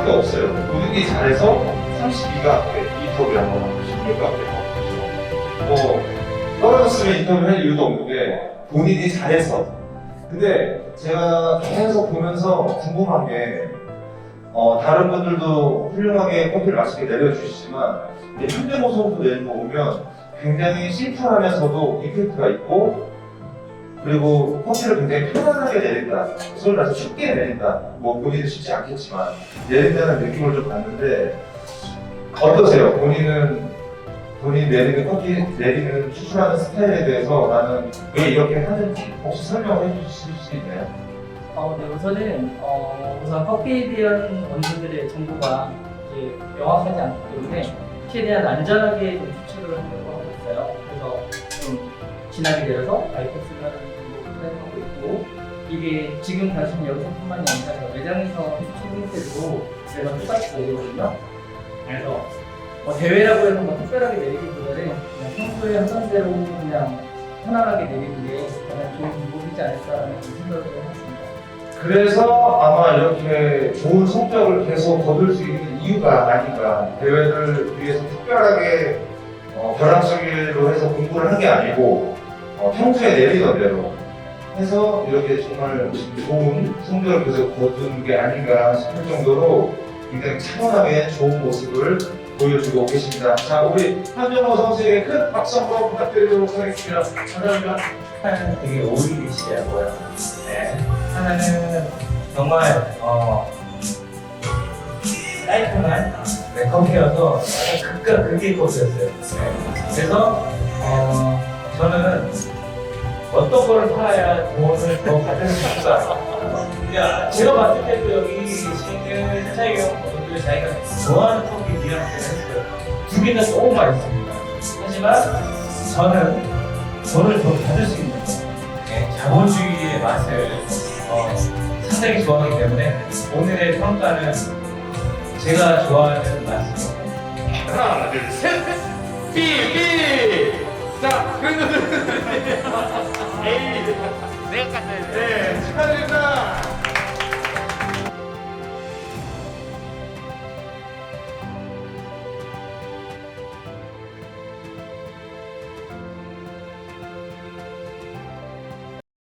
수밖에 없어요. 본인이 잘해서 32가 인터뷰 한번 16가 되고 뭐 떨어졌으면 인터뷰할 이유도 없는 게 본인이 잘해서. 근데 제가 계속 보면서 궁금한 게 어, 다른 분들도 훌륭하게 커피를 맛있게 내려주시지만 이제 현대모 선수 내는 거 보면 굉장히 심플하면서도 이펙트가 있고 그리고 커피를 굉장히 편안하게 내린다. 소리 나서 쉽게 내린다. 뭐 본인은 쉽지 않겠지만 내린다는 느낌을 좀 받는데 어떠세요? 본인은 본인 내리는 커피 내리는 추출하는 스타일에 대해서 나는 왜 이렇게 하는지 혹시 설명해 주실 수 있나요? 어, 네, 우선은 어, 우선 커피에 대한 원인들의 정보가 이제 명확하지 않기 때문에 최대한 안전하게 좀 추출을 하려고 진하게 내려서 하는 정도로 사용하고 있고 이게 지금 단순히 여기서뿐만이 아니라 매장에서 추출할 때도 제가 똑같이 내리거든요. 그래서 뭐 대회라고 해서 뭐 특별하게 내리기보다는 평소에 하던 대로 그냥 편안하게 내리는 게 가장 좋은 방법이지 않을까라는 생각을 했습니다. 그래서 아마 이렇게 좋은 성적을 계속 거둘 수 있는 이유가 아닌가. 대회를 위해서 특별하게 어, 벼랑쓰기로 해서 공부를 한 게 아니고 어, 평소에 내리던 대로 해서 이렇게 정말 좋은 성적을 계속 거둔 게 아닌가 싶을 정도로 굉장히 차분하게 좋은 모습을 보여주고 계십니다. 자, 우리 한정호 선수에게 큰 박수 한번 부탁드리도록 하겠습니다. 감사합니다. 하나는 되게 오일리시하고요. 네. 하나는 정말 어 깔끔한 약간 극과 극의 커피였어요. 네. 그래서 어떤 거를 팔아야 돈을 더 받을 수 있을까? 야, 제가 봤을 때도 여기 계시는 사장님 분들 자기가 좋아하는 커피 이야기를 했어요. 두개다 너무 맛있습니다. 하지만 저는 돈을 더 받을 수 있는 네, 자본주의의 맛을 어, 상당히 좋아하기 때문에 오늘의 평가는 제가 좋아하는 맛입니다. 하나, 둘, 셋. 삐, 삐. 자, 그래도 에이. 내가 깠어요. 네, 축하드립니다.